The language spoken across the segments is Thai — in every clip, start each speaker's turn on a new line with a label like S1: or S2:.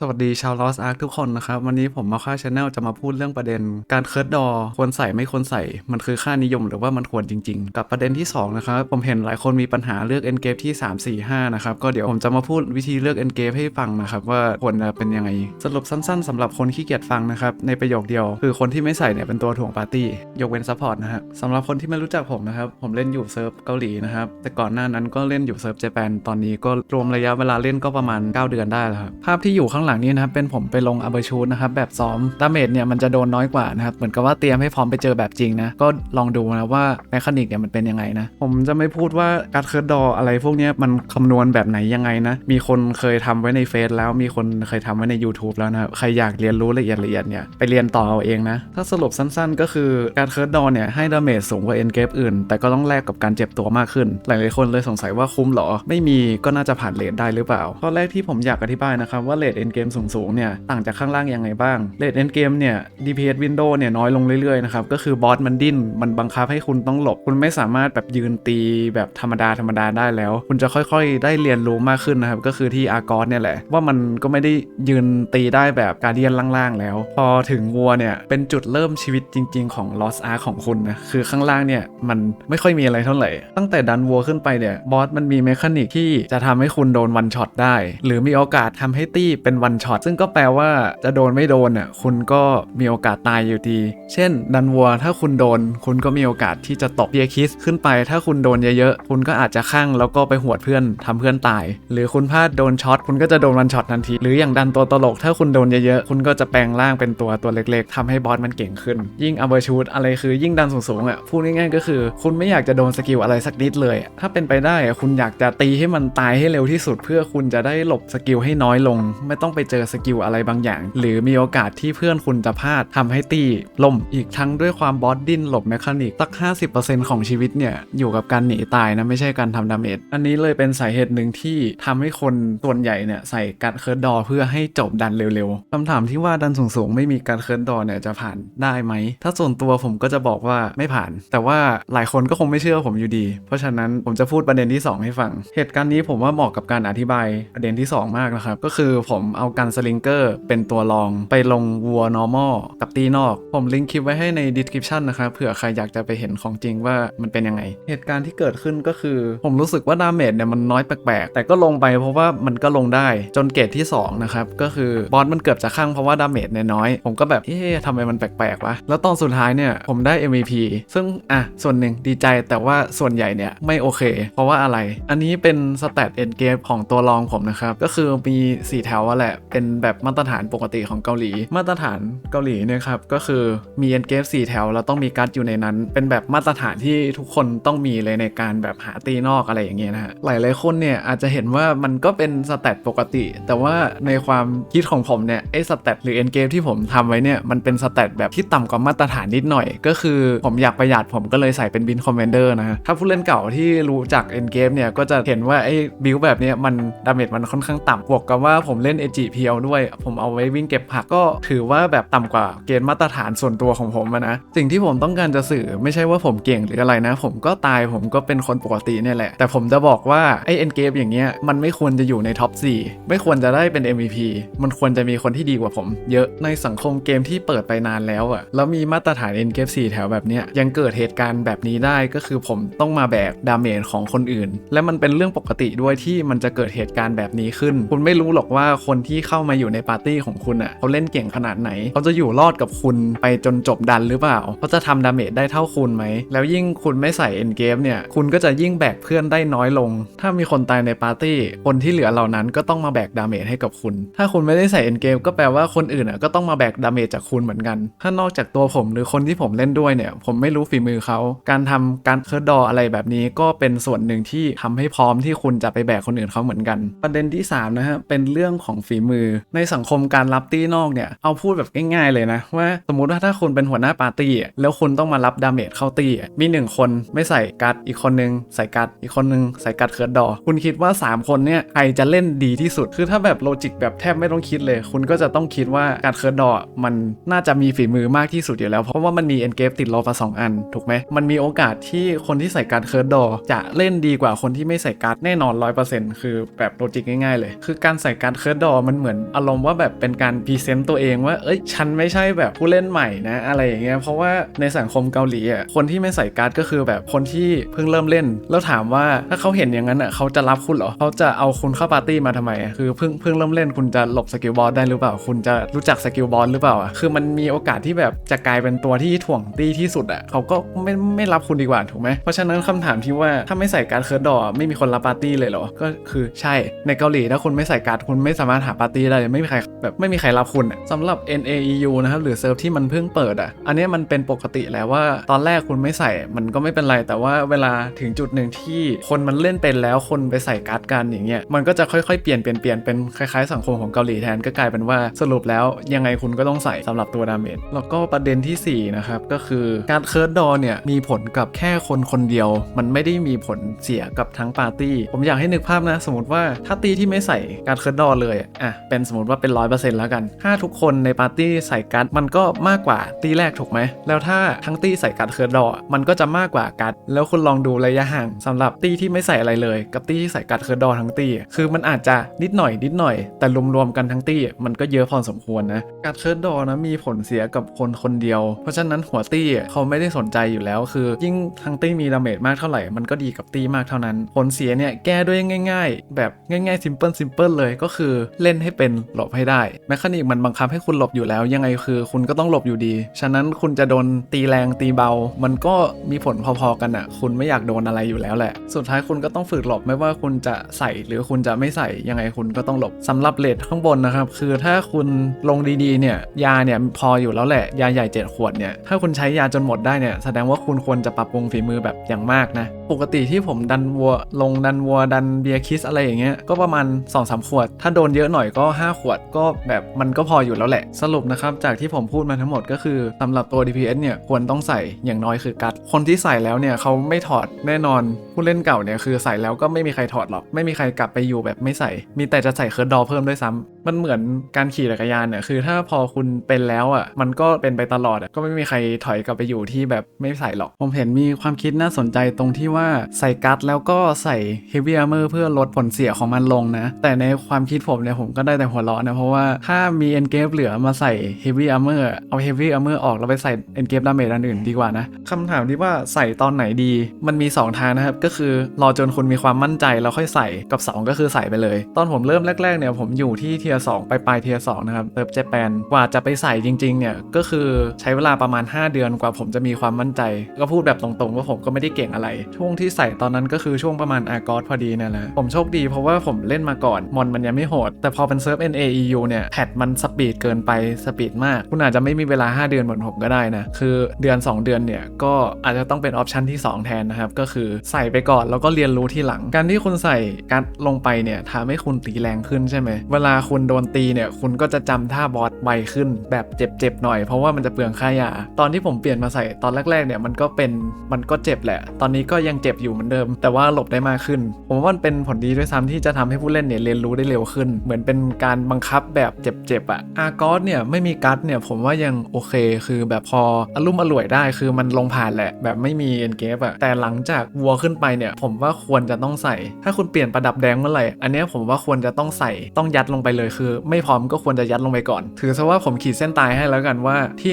S1: สวัสดีชาว Lost Ark ทุกคนนะครับ วันนี้ผมมาค่าชาแนลจะมาพูดเรื่องประเด็น การเคิร์ดดอควรใส่ไม่ควรใส่ มันคือค่านิยมหรือว่ามันควรจริง ๆ กับประเด็นที่ 2 นะครับ ผมเห็นหลายคนมีปัญหาเลือก endgame ที่ 3 4 5 นะครับ ก็เดี๋ยวผมจะมาพูดวิธีเลือก endgame ให้ฟังนะครับ ว่าควรจะเป็นยังไง สรุปสั้นๆสำหรับคนขี้เกียจฟังนะครับ ในประโยคเดียว คือคนที่ไม่ใส่เนี่ยเป็นตัวถ่วงปาร์ตี้ยกเว้นซัพพอร์ตนะครับสำหรับคนที่ไม่รู้จักผมนะครับผมเล่นอยู่เซิร์ฟเกาหลีนะครับแต่ก่อนหน้านั้นก็เล่นอยู่เซิร์ฟเจแปนตอนนี้ก็รวมระยะเวลาเล่นก็ประมาณ 9 เดือนได้แล้วครับภาพที่อยู่ข้างหลังนี้นะครับเป็นผมไปลงอัเบอร์ชูดนะครับแบบซ้อมดาเมจเนี่ยมันจะโดนน้อยกว่านะครับเหมือนกับว่าเตรียมให้พร้อมไปเจอแบบจริงนะก็ลองดูนะว่าแมคานิกเนี่ยมันเป็นยังไงนะผมจะไม่พูดว่าการเคิร์ดดออะไรพวกนี้มันคำนวณแบบไหนยังไงนะมีคนเคยทำไว้ในเฟซแล้วมีคนเคยทำไว้ใน YouTube แล้วนะใครอยากเรียนรู้ละเอียดละเอียดเนี่ยไปเรียนต่อเอาเองนะถ้าสรุปสั้นๆ ก็คือการเคิร์ดดอเนี่ยให้ดาเมจสูงกว่าเอ็นเกฟอื่น แต่ก็ต้องแลกกับการเจ็บตัวมากขึ้น หลายๆคนเลยสงสัยว่าคุ้มหรอ ไม่มีก็น่าจะผ่านเลทได้หรือเปล่าข้อแรกที่ผมอยากอธิบายนะครับว่าเลทเอ็นเกกมสูงๆเนี่ยต่างจากข้างล่างยังไงบ้างเลทเอ็นเกมเนี่ย DPS window เนี่ยน้อยลงเรื่อยๆนะครับก็คือบอสมันดิ้น มันบังคับให้คุณต้องหลบ คุณไม่สามารถแบบยืนตีแบบธรรมดาธรรมดาได้แล้ว คุณจะค่อยๆ ได้เรียนรู้มากขึ้นนะครับก็คือที่อากอสเนี่ยแหละ ว่ามันก็ไม่ได้ยืนตีได้แบบการเดียนล่างๆ แล้ว พอถึงวัวเนี่ยเป็นจุดเริ่มชีวิตจริง ๆ ของ Lost Ark ของคุณนะคือข้างล่างเนี่ยมันไม่ค่อยมีอะไรเท่าไหร่ตั้งแต่ดันวัวขึ้นไปเนี่ยบอสมันมีเมคานิกที่จะทำให้คุณโดนวันช็อตได้ หรือมีโอกาสทำให้ตี้เป็นวันช็อตซึ่งก็แปลว่าจะโดนไม่โดนอะคุณก็มีโอกาสตายอยู่ดี เช่น ดันวัวถ้าคุณโดน คุณก็มีโอกาสที่จะตกเบียคิสขึ้นไป ถ้าคุณโดนเยอะๆ คุณก็อาจจะข้างแล้วก็ไปหวดเพื่อนทำเพื่อนตาย หรือคุณพลาดโดนช็อตคุณก็จะโดนวันช็อตทันที หรืออย่างดันตัวตลก ถ้าคุณโดนเยอะๆ คุณก็จะแปลงร่างเป็นตัวตัวเล็กๆทำให้บอสมันเก่งขึ้น ยิ่งอัเบอร์ชูดอะไรคือยิ่งดันสูงๆอะพูดง่ายๆก็คือ คุณไม่อยากจะโดนสกิลอะไรสักนิดเลย ถ้าเป็นไปได้คุณอยากจะตีให้มันตายให้เร็วที่สุด เพื่อคุณจะได้หลบสกิลให้น้อยลง ไม่ต้องไปเจอสกิลอะไรบางอย่าง หรือมีโอกาสที่เพื่อนคุณจะพลาดทำให้ตีล่มอีกทั้งด้วยความบอสดิ้นหลบแมคานิกสัก 50%ของชีวิตเนี่ย อยู่กับการหนีตายนะ ไม่ใช่การทำดาเมจอันนี้เลยเป็นสาเหตุหนึ่งที่ทำให้คนส่วนใหญ่เนี่ยใส่การเคิร์ดดอเพื่อให้จบดันเร็วๆคำถามที่ว่าดันสูงๆ ไม่มีการเคิร์ดดอเนี่ยจะผ่านได้ไหม ถ้าส่วนตัวผมก็จะบอกว่าไม่ผ่าน แต่ว่าหลายคนก็คงไม่เชื่อผมอยู่ดี เพราะฉะนั้นผมจะพูดประเด็นที่ 2 ให้ฟัง เหตุการณ์นี้ผมว่าเหมาะกับการอธิบายประเด็นที่ 2 มากนะครับ ก็คือผมเอากันสลิงเกอร์เป็นตัวรองไปลงวัวนอร์มอลกับตีนอก ผมลิงก์คลิปไว้ให้ใน description นะครับเผื่อใครอยากจะไปเห็นของจริงว่ามันเป็นยังไง เหตุการณ์ที่เกิดขึ้นก็คือ ผมรู้สึกว่าดาเมจเนี่ยมันน้อยแปลกๆ แต่ก็ลงไปเพราะว่ามันก็ลงได้จนเกรดที่2นะครับก็คือบอสมันเกือบจะข้างเพราะว่าดาเมจเนี่ยน้อย ผมก็แบบเอ๊ะทำไมมันแปลกๆวะแล้วตอนสุดท้ายเนี่ยผมได้ MVP ซึ่งอะส่วนหนึ่งดีใจแต่ว่าส่วนใหญ่เนี่ยไม่โอเค เพราะว่าอะไร อันนี้เป็นสแตทเอ็นเกมของตัวรองผมนะครับก็คือมี 4 แถวอะแหละเป็นแบบมาตรฐานปกติของเกาหลี มาตรฐานเกาหลีเนี่ยครับก็คือมีเอ็นเกม4แถวแล้วต้องมีการ์ดอยู่ในนั้น เป็นแบบมาตรฐานที่ทุกคนต้องมีเลยในการแบบหาตีนอกอะไรอย่างเงี้ยนะฮะหลายๆคนเนี่ยอาจจะเห็นว่ามันก็เป็นสแตทปกติ แต่ว่าในความคิดของผมเนี่ยไอ้สแตทหรือเอ็นเกมที่ผมทำไว้เนี่ยมันเป็นสแตทแบบที่ต่ำกว่ามาตรฐานนิดหน่อย ก็คือผมอยากประหยัดผมก็เลยใส่เป็นบินคอมเมนเดอร์นะฮะถ้าผู้เล่นเก่าที่รู้จักเอ็นเกมเนี่ยก็จะเห็นว่าไอ้บิลแบบเนี้ยมันดาเมจมันค่อนข้างต่ำบวกกับว่าผมเล่นเอจิเพียวด้วย ผมเอาไว้วิ่งเก็บผักก็ถือว่าแบบต่ำกว่าเกณฑ์มาตรฐานส่วนตัวของผมนะ สิ่งที่ผมต้องการจะสื่อไม่ใช่ว่าผมเก่งหรืออะไรนะ ผมก็ตายผมก็เป็นคนปกติเนี่ยแหละ แต่ผมจะบอกว่าไอเอ็นเกมอย่างเงี้ยมันไม่ควรจะอยู่ในท็อป4ไม่ควรจะได้เป็น MVP มันควรจะมีคนที่ดีกว่าผม เยอะในสังคมเกมที่เปิดไปนานแล้วอะแล้วมีมาตรฐานเอ็นเกม4แถวแบบเนี้ยยังเกิดเหตุการณ์แบบนี้ได้ก็คือผมต้องมาแบกดาเมจของคนอื่น และมันเป็นเรื่องปกติด้วยที่มันจะเกิดเหตุการณ์แบบนี้ขึ้น คุณไม่รู้หรอกว่าคนที่เข้ามาอยู่ในปาร์ตี้ของคุณอะเขาเล่นเก่งขนาดไหนเขาจะอยู่รอดกับคุณไปจนจบดันหรือเปล่าเขาจะทำดาเมจได้เท่าคุณไหม แล้วยิ่งคุณไม่ใส่เอ็นเกมเนี่ยคุณก็จะยิ่งแบกเพื่อนได้น้อยลง ถ้ามีคนตายในปาร์ตี้ คนที่เหลือเหล่านั้นก็ต้องมาแบกดาเมจให้กับคุณ ถ้าคุณไม่ได้ใส่เอ็นเกมก็แปลว่าคนอื่นอะก็ต้องมาแบกดาเมจจากคุณเหมือนกัน ถ้านอกจากตัวผมหรือคนที่ผมเล่นด้วยเนี่ย ผมไม่รู้ฝีมือเขา การทำการเคิร์ดดออะไรแบบนี้ก็เป็นส่วนหนึ่งที่ทำให้พร้อมที่คุณจะไปแบกคนอื่นเขาเหมือนกัน ประเด็นที่3นะฮะเป็นเรื่องของฝีมือ ในสังคมการรับตี้นอกเนี่ยเอาพูดแบบง่ายๆเลยนะ ว่าสมมติว่าถ้าคุณเป็นหัวหน้าปาร์ตี้แล้วคุณต้องมารับดาเมจเข้าตี้มีหนึ่งคนไม่ใส่การ์ดอีกคนนึงใส่การ์ดอีกคนนึงใส่การ์ดเคิร์ดดอ คุณคิดว่า 3 คนเนี่ยใครจะเล่นดีที่สุด คือถ้าแบบโลจิกแบบแทบไม่ต้องคิดเลย คุณก็จะต้องคิดว่าการ์ดเคิร์ดดอมันน่าจะมีฝีมือมากที่สุดอยู่แล้ว เพราะว่ามันมีเอ็นเกฟติดลบมาสองอันถูกไหมมันมีโอกาสที่คนที่ใส่การ์ดเคิร์ดดอจะเล่นดีกว่าคนที่ไม่ใส่การ์ดแน่นอน 100%คือแบบโลจิกง่ายๆเลย คือการใส่การ์ดเคิร์ดดอมันเหมือนอารมณ์ว่าแบบเป็นการพรีเซนต์ตัวเองว่า เอ้ย ฉันไม่ใช่แบบผู้เล่นใหม่นะ อะไรอย่างเงี้ย เพราะว่าในสังคมเกาหลีอะ คนที่ไม่ใส่การ์ดก็คือแบบคนที่เพิ่งเริ่มเล่น แล้วถามว่าถ้าเขาเห็นอย่างนั้นอะเขาจะรับคุณเหรอ เขาจะเอาคุณเข้าปาร์ตี้มาทำไมอะคือเพิ่งเพิ่งเริ่มเล่นคุณจะหลบสกิลบอสได้หรือเปล่า คุณจะรู้จักสกิลบอสหรือเปล่าอะคือมันมีโอกาสที่แบบจะกลายเป็นตัวที่ถ่วงตีที่สุดอะ เขาก็ไม่ไม่รับคุณดีกว่าถูกไหม เพราะฉะนั้นคำถามที่ว่าถ้าไม่ใส่การ์ดเคิร์ดดอไม่มีคนรับปาร์ตี้เลยเหรอ ก็คือใช่ ในเกาหลีถ้าคุณไม่ใส่การ์ดคุณไม่สามารถหาปาร์ตี้ได้ไม่มีใครแบบไม่มีใครรับคุณอะสำหรับ NAEU นะครับหรือเซิร์ฟที่มันเพิ่งเปิดอะอันนี้มันเป็นปกติแล้วว่าตอนแรกคุณไม่ใส่มันก็ไม่เป็นไร แต่ว่าเวลาถึงจุดหนึ่งที่คนมันเล่นเป็นแล้วคนไปใส่การ์ดกันอย่างเงี้ยมันก็จะค่อยๆเปลี่ยนเปลี่ยนเปลี่ยนเป็นคล้ายๆสังคมของเกาหลีแทนก็กลายเป็นว่าสรุปแล้วยังไงคุณก็ต้องใส่สำหรับตัวดาเมจแล้วก็ประเด็นที่สี่นะครับก็คือการเคิร์ดดอเนี่ยมีผลกับแค่คนคนเดียว มันไม่ได้มีผลเสียกับทั้งปาร์ตี้ ผมอยากให้นึกภาพนะ สมมติว่าถ้าตีที่ไม่ใส่การเคิร์ดดอเลยอะเป็นสมมติว่าเป็นร้อยเปอร์เซ็นต์แล้วกัน ถ้าทุกคนในปาร์ตี้ใส่การ์ดมันก็มากกว่าตีแรกถูกไหม แล้วถ้าทั้งตีใส่การ์ดเคิร์ดดอมันก็จะมากกว่าการ์ดแล้วคุณลองดูระยะห่างสำหรับตีที่ไม่ใส่อะไรเลย กับตีที่ใส่การ์ดเคิร์ดดอทั้งตีคือมันอาจจะนิดหน่อยนิดหน่อย แต่รวมๆกันทั้งตีมันก็เยอะพอสมควรนะการ์ดเคิร์ดดอนะมีผลเสียกับคนคนเดียว เพราะฉะนั้นหัวตี้เขาไม่ได้สนใจอยู่แล้ว คือยิ่งทั้งตี้มีดาเมจมากเท่าไหร่มันก็ดีกับตี้มากเท่านั้น ผลเสียเนี่ยแก้ด้วยง่าย ๆ แบบง่ายๆซิมเพิลซิมเพิลเลยก็คือเล่นให้เป็นหลบให้ได้แมคานิกมันบังคับให้คุณหลบอยู่แล้ว ยังไงคือคุณก็ต้องหลบอยู่ดี ฉะนั้นคุณจะโดนตีแรงตีเบา มันก็มีผลพอๆกันอะ่ะ คุณไม่อยากโดนอะไรอยู่แล้วแหละ สุดท้ายคุณก็ต้องฝึกหลบไม่ว่าคุณจะใส่หรือคุณจะไม่ใส่ยังไงคุณก็ต้องหลบสำหรับเลทข้างบนนะครับ คือถ้าคุณลงดีๆเนี่ยยาเนี่ยพออยู่แล้วแหละยาใหญ่เจ็ดขวดเนี่ยถ้าคุณใช้ยาจนหมดได้เนี่ยแสดงว่าคุณควรจะปรับปรุงฝีมือแบบอย่างมากนะ ปกติที่ผมดันวัวลงดันวัวดันเบียร์คิสอะไรอย่างเงี้ยก็ประมาณ2อสขวด ถ้าโดนเยอะหน่อยก็ 5 ขวดก็แบบมันก็พออยู่แล้วแหละ สรุปนะครับ จากที่ผมพูดมาทั้งหมดก็คือสำหรับตัว DPS เนี่ยควรต้องใส่อย่างน้อยคือกัด คนที่ใส่แล้วเนี่ยเขาไม่ถอดแน่นอนผู้เล่นเก่าเนี่ยคือใส่แล้วก็ไม่มีใครถอดหรอกไม่มีใครกลับไปอยู่แบบไม่ใส่ มีแต่จะใส่เคิร์ดดอเพิ่มด้วยซ้ำ มันเหมือนการขี่จักรยานเนี่ยคือ ถ้าพอคุณเป็นแล้วอะมันก็เป็นไปตลอดอะก็ไม่มีใครถอยกลับไปอยู่ที่แบบไม่ใส่หรอก ผมเห็นมีความคิดน่าสนใจตรงที่ว่าใส่กัดแล้วก็ใส่ Heavy Armor เมอร์เพื่อลดผลเสียของมันลงนะ แต่ในความคิดผมเนี่ยผมก็ได้แต่หัวเราะนะ เพราะว่าถ้ามี Engage เหลือมาใส่ Heavy Armor เมอร์เอา Heavy Armor อร์ออกแล้วไปใส่ Engage Damage อันอื่นดีกว่านะคำถามที่ว่าใส่ตอนไหนดี มันมี 2 ทางนะครับ ก็คือรอจนคุณมีความมั่นใจแล้วค่อยใส่กับ 2 ก็คือใส่ไปเลย ตอนผมเริ่มแรกๆเนี่ยผมอยู่ที่เทียร์สไปปลายเทียร์สนะครับเติบเจแปนกว่าจะไปใส่จริงๆเนี่ยก็คือใช้เวลาประมาณ 5 เดือนกว่าผมจะมีความมั่นใจ ก็พูดแบบตรงๆ ว่าผมก็ไม่ได้เก่งอะไร ช่วงที่ใส่ตอนนั้นก็คือช่วงประมาณอากอสพอดีนี่ยแหละผมโชคดีเพราะว่าผมเล่นมาก่อนมอนมันยังไม่โหด แต่พอเป็นเซิร์ฟ NAEU เนี่ยแพทมันสปีดเกินไปสปีดมาก คุณอาจจะไม่มีเวลา 5 เดือนเหมือนผมก็ได้นะคือเดือน 2 เดือนเนี่ยก็อาจจะต้องเป็นออปชันที่ 2 แทนนะครับก็คือใส่ไปก่อนแล้วก็เรียนรู้ที่หลัง การที่คุณใส่การลงไปเนี่ยทำให้คุณตีแรงขึ้นใช่ไหมเวลาคุณณโดนตีเนี่ย คุณก็จะจำท่าบอสไวขึ้น แบบเจ็บๆหน่อย เพราะว่ามันจะเปลืองค่ายา ตอนที่ผมเปลี่ยนมาใส่ตอนแรกๆเนี่ยมันก็เป็นมันก็เจ็บแหละ ตอนนี้ก็ยังเจ็บอยู่เหมือนเดิม แต่ว่าหลบได้มากขึ้น ผมว่ามันเป็นผลดีด้วยซ้ำที่จะทำให้ผู้เล่นเนี่ยเรียนรู้ได้เร็วขึ้น เหมือนเป็นการบังคับแบบเจ็บๆอะอาร์กอสเนี่ยไม่มีกัดเนี่ยผมว่ายังโอเค คือแบบพออารมณ์อร่วยได้คือมันลงผ่านแหละ แบบไม่มีเอ็นเกฟอะแต่หลังจากวัวขึ้นไปเนี่ย ผมว่าควรจะต้องใส่ ถ้าคุณเปลี่ยนประดับแดงเมื่อไหร่อันนี้ผมว่าควรจะต้องใส่ต้องยัดลงไปเลยคือ ไม่พร้อมก็ควรจะยัดลงไปก่อน ถือซะว่าผมขีดเส้นตายให้แล้วกันว่าที่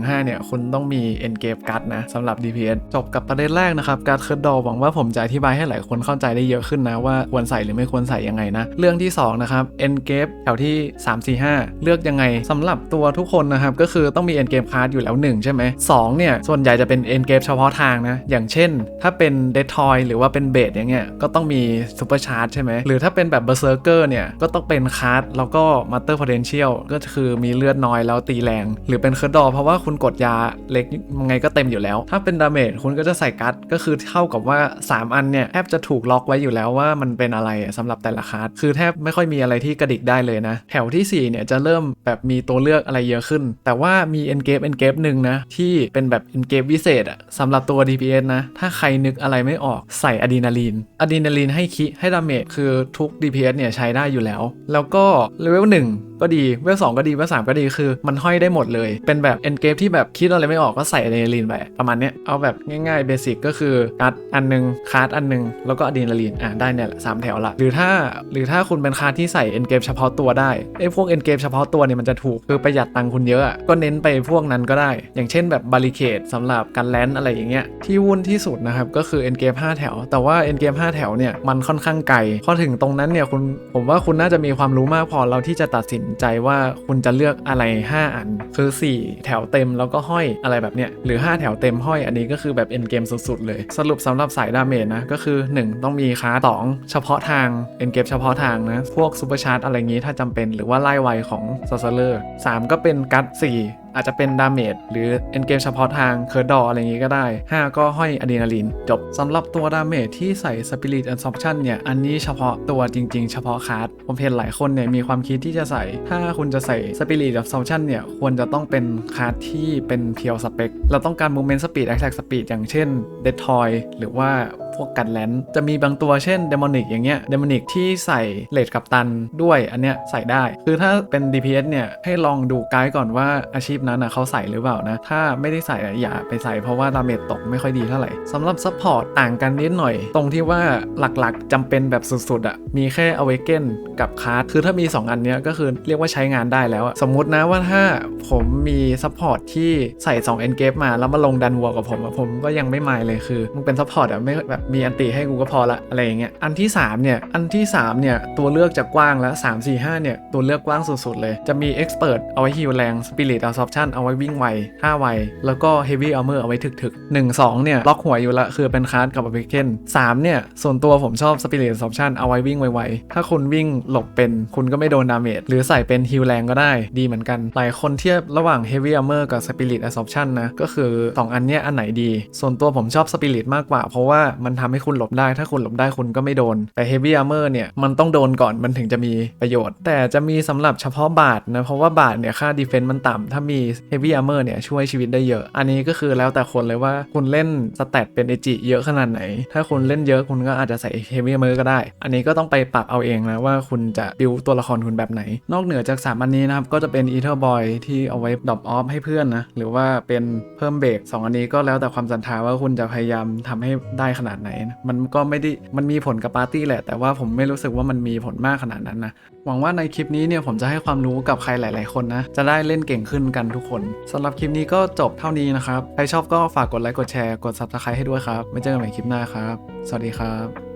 S1: 1415 เนี่ย คุณต้องมี Engage Card นะสำหรับ DPS จบกับประเด็นแรกนะครับการ์ดเคิร์ดดอหวังว่าผมจะอธิบายให้หลายคนเข้าใจได้เยอะขึ้นนะว่าควรใส่หรือไม่ควรใส่ยังไงนะ เรื่องที่ 2 นะครับ Engage แถวที่ 3 4 5 เลือกยังไงสำหรับตัวทุกคนนะครับก็คือต้องมี Engage Card อยู่แล้ว 1 ใช่ไหม2เนี่ยส่วนใหญ่จะเป็น Engage เฉพาะทางนะอย่างเช่น ถ้าเป็น d e t o y หรือว่าเป็นเบสอย่างเงี้ยก็ต้องมี Super Charge ใช่ไหมหรือถ้าเป็นแบบ Berserker เนี่ยก็ต้องเป็นคาร์ดแล้วก็ Master Potential ก็คือมีเลือดน้อยแล้วตีแรง หรือเป็นเคิร์ดดอเพราะว่าคุณกดยาเล็กยังไงก็เต็มอยู่แล้ว ถ้าเป็นดาเมจคุณก็จะใส่กัดก็คือเท่ากับว่า 3 อันเนี่ยแทบจะถูกล็อกไว้อยู่แล้วว่ามันเป็นอะไรสำหรับแต่ละคาร์ดคือแทบไม่ค่อยมีอะไรที่กระดิกได้เลยนะ แถวที่4เนี่ยจะเริ่มแบบมีตัวเลือกอะไรเยอะขึ้น แต่ว่ามี Engage Engage หนึ่งนะที่เป็นแบบ Engage วิเศษอะสำหรับตัว DPS นะ ถ้าใครนึกอะไรไม่ออกใส่อะดรีนาลีนอะดรีนาลีนให้คิให้ดาเมจคือทุก DPS เนี่ยใช้ได้อยู่แล้ว แล้วก็เลเวลหนึ่ง ก็ดีเวลสองก็ดีเวลสามก็ดีคือมันห้อยได้หมดเลย เป็นแบบเอนเกมที่แบบคิดอะไรไม่ออกก็ใส่อะดรีนาลีนไปประมาณเนี้ยเอาแบบง่ายๆเบสิกก็คือการ์ดอันหนึงคาร์ดอันหนึงแล้วก็อะดรีนาลีนอะได้เนี่ยแหละสามแถวละหรือถ้าหรือถ้าคุณเป็นคาร์ดที่ใส่เอนเกมเฉพาะตัวได้ไอ้พวกเอนเกมเฉพาะตัวเนี่ยมันจะถูกคือประหยัดตังค์คุณเยอะก็เน้นไปพวกนั้นก็ได้ อย่างเช่นแบบบาริเคดสำหรับการแลนอะไรอย่างเงี้ยที่วุ่นที่สุดนะครับก็คือเอนเกม5แถว แต่ว่าเอนเกม5แถวเนี่ยมันค่อนข้างไกลพอถึงตรงนั้นเนี่ยคุณผมว่าคุณน่าจะมีความรู้มากพอเราที่จะตัดสินใจว่าคุณจะเลือกอะไร 5 อัน คือ 4 แถวเต็มแล้วก็ห้อยอะไรแบบเนี้ยหรือ 5 แถวเต็มห้อยอันนี้ก็คือแบบเอ็นเกมสุดๆ เลย สรุปสำหรับสายดาเมจนะก็คือ 1 ต้องมีค้าสองเฉพาะทางเอ็นเกมเฉพาะทางนะ พวกซูเปอร์ชาร์จอะไรงี้ถ้าจำเป็นหรือว่าไล่ไวของซ s ซเลอร์สก็เป็นกัดสี่ อาจจะเป็นดาเมจหรือเอ็นเกมเฉพาะทางเคิร์ดดออะไรอย่างงี้ก็ได้ 5 ก็ห้อยอะดรีนาลีนจบสำหรับตัวดาเมจที่ใส่สปิริตแอนด์ซอ t ชันเนี่ยอันนี้เฉพาะตัวจริง ๆ เฉพาะคาร์ดผมเห็นหลายคนเนี่ยมีความคิดที่จะใส่ ถ้าคุณจะใส่สปิริตแอนด์ซอ t ชันเนี่ยควรจะต้องเป็นคาร์ดที่เป็นเพียวสเปคเราต้องการโมเมนต์สปีดแอคแท็กสปีดอย่างเช่นเดททอยหรือว่าพวกกันแลนจะมีบางตัวเช่นเดมอนิกอย่างเงี้ยเดมอนิกที่ใส่เลดกับตันด้วยอันเนี้ยใส่ได้ คือถ้าเป็น DPS เนี่ยให้ลองดูไกด์ก่อนว่าอาชีพนั้นนะเขาใส่หรือเปล่านะ ถ้าไม่ได้ใส่อย่าไปใส่เพราะว่าดาเมจตกไม่ค่อยดีเท่าไหร่สำหรับซัพพอร์ตต่างกันนิดหน่อย ตรงที่ว่าหลักๆจำเป็นแบบสุดๆอะมีแค่ Awaken กับคาร์ดคือถ้ามี 2 อันเนี้ยก็คือเรียกว่าใช้งานได้แล้ว สมมุตินะว่าถ้าผมมีซัพพอร์ตที่ใส่2 e n g a g e มาแล้วมาลงดันวัวกับผมอะผมก็ยังไม่มายเลยคือมึงเป็นซัพพอร์ตอะไม่แบบมีอันติให้กูก็พอละอะไรอย่างเงี้ยอันที่3เนี่ยอันที่3เนี่ยตัวเลือกจะกว้างแล้ว3 4 5เนี่ยตัวเลือกกว้างสุดๆเลยจะมี Expert เอาไว้ฮิวแรง Spirit Absorption เอาไว้วิ่งไว5ไวแล้วก็ Heavy Armor เอาไว้ถึกๆ 1 2เนี่ยล็อกหัวอยู่ละคือเป็นคาร์ดกับ a w a k e n 3เนี่ยส่วนตัวผมชอบ Spirit Absorption เอาไว้วิ่งไวๆถ้าคุณวิ่งหลบเป็นคุณก็ไม่โดนดาเมจหรือใส่เป็นฮิวแรงก็ได้ดีเหมือนกัน หลายคนเทียบระหว่าง Heavy Armor กับ Spirit Absorption นะก็คือสองอันเนี้ยอันไหนดี ส่วนตัวผมชอบ Spirit มากกว่าเพราะว่ามันันทำให้คุณหลบได้ ถ้าคุณหลบได้คุณก็ไม่โดน แต่ Heavy Armor เนี่ยมันต้องโดนก่อนมันถึงจะมีประโยชน์ แต่จะมีสำหรับเฉพาะบาทนะ เพราะว่าบาทเนี่ยค่า Defense มันต่ำถ้ามี Heavy Armor เนี่ยช่วยชีวิตได้เยอะ อันนี้ก็คือแล้วแต่คนเลยว่าคุณเล่นสแตทเป็นเอจิเยอะขนาดไหน ถ้าคุณเล่นเยอะคุณก็อาจจะใส่ Heavy Armor ก็ได้ อันนี้ก็ต้องไปปรับเอาเองนะว่าคุณจะบิวตัวละครคุณแบบไหน นอกเหนือจาก3อันนี้นะครับก็จะเป็น Ether Boy ที่เอาไว้ดรอปออฟให้เพื่อนนะหรือว่าเป็นเพิ่มเบรกสองอันนี้ก็แล้วแต่ความศรัทธาว่าคุณจะพยายามทำให้ได้ขนาดไหนนะมันก็ไม่ได้มันมีผลกับปาร์ตี้แหละ แต่ว่าผมไม่รู้สึกว่ามันมีผลมากขนาดนั้นนะหวังว่าในคลิปนี้เนี่ยผมจะให้ความรู้กับใครหลาย ๆ คนนะจะได้เล่นเก่งขึ้นกันทุกคนสำหรับคลิปนี้ก็จบเท่านี้นะครับใครชอบก็ฝากกดไลค์กดแชร์กด Subscribe ให้ด้วยครับไว้เจอกันใหม่คลิปหน้าครับ สวัสดีครับ